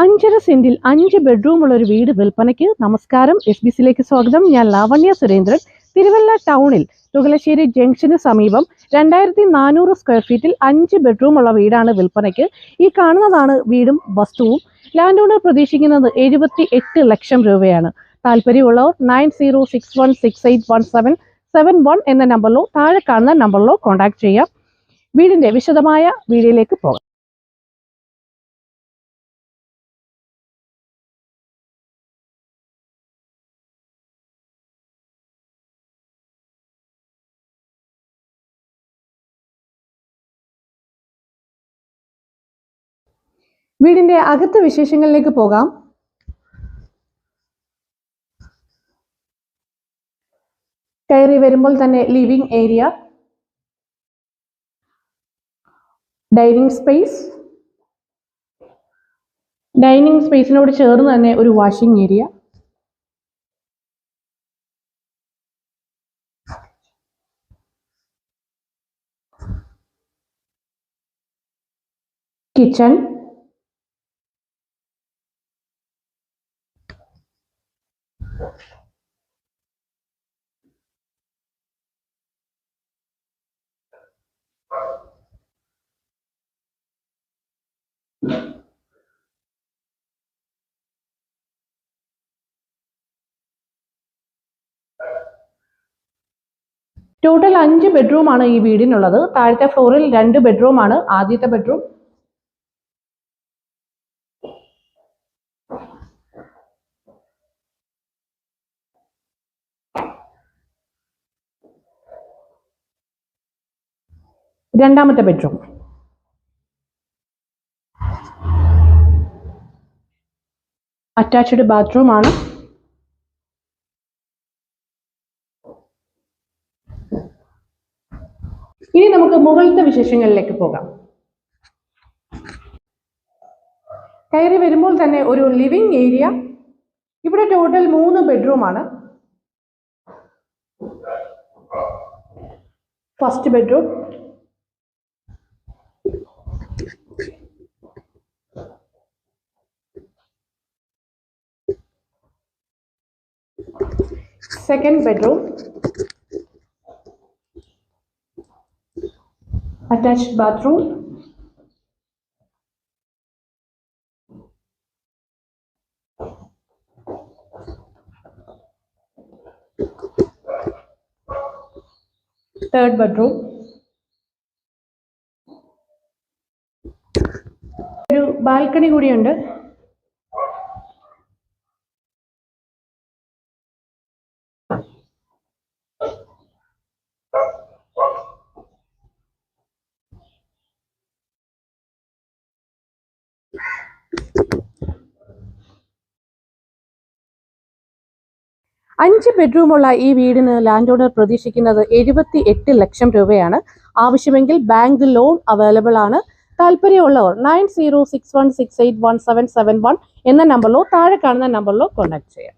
അഞ്ചര സെന്റിൽ അഞ്ച് ബെഡ്റൂം ഉള്ള ഒരു വീട് വിൽപ്പനയ്ക്ക് നമസ്കാരം. എസ് ബി സിയിലേക്ക് സ്വാഗതം. ഞാൻ ലാവണ്യ സുരേന്ദ്രൻ. തിരുവല്ല ടൗണിൽ തുകലശ്ശേരി ജംഗ്ഷന് സമീപം രണ്ടായിരത്തി നാനൂറ് സ്ക്വയർ ഫീറ്റിൽ അഞ്ച് ബെഡ്റൂം ഉള്ള വീടാണ് വിൽപ്പനയ്ക്ക്. ഈ കാണുന്നതാണ് വീടും വസ്തുവും. ലാൻഡ് ഓണർ പ്രതീക്ഷിക്കുന്നത് എഴുപത്തി എട്ട് ലക്ഷം രൂപയാണ്. താല്പര്യമുള്ളവർ nine zero six one six eight one seven seven one എന്ന നമ്പറിലോ താഴെ കാണുന്ന നമ്പറിലോ കോൺടാക്ട് ചെയ്യാം. വീടിന്റെ വിശദമായ വീഡിയോയിലേക്ക് പോകാം. വീടിന്റെ അകത്ത് വിശേഷങ്ങളിലേക്ക് പോകാം. കയറി വരുമ്പോൾ തന്നെ living area dining space dining സ്പേസിനോട് ചേർന്ന് തന്നെ ഒരു വാഷിംഗ് ഏരിയ കിച്ചൺ ടോട്ടൽ അഞ്ച് ബെഡ്റൂം ആണ് ഈ വീടിനുള്ളത്. താഴത്തെ ഫ്ലോറിൽ രണ്ട് ബെഡ്റൂം ആണ്. ആദ്യത്തെ ബെഡ്റൂം രണ്ടാമത്തെ ബെഡ്റൂം. അറ്റാച്ച്ഡ് ബാത്റൂം ആണ്. ഇനി നമുക്ക് മുകളിലത്തെ വിശേഷങ്ങളിലേക്ക് പോകാം. കയറി വരുമ്പോൾ തന്നെ ഒരു ലിവിംഗ് ഏരിയ. ഇവിടെ ടോട്ടൽ മൂന്ന് ബെഡ്റൂം ആണ്. First bedroom. Second bedroom attached bathroom third bedroom ഒരു ബാൽക്കണി കൂടിയുണ്ട് അഞ്ച് ബെഡ്റൂമുള്ള ഈ വീടിന് ലാൻഡ് ഓണർ പ്രതീക്ഷിക്കുന്നത് എഴുപത്തി എട്ട് ലക്ഷം രൂപയാണ്. ആവശ്യമെങ്കിൽ ബാങ്ക് ലോൺ അവൈലബിൾ ആണ്. താല്പര്യമുള്ളവർ nine zero six one six eight one seven seven one എന്ന നമ്പറിലോ താഴെ കാണുന്ന നമ്പറിലോ കോൺടാക്ട് ചെയ്യാം.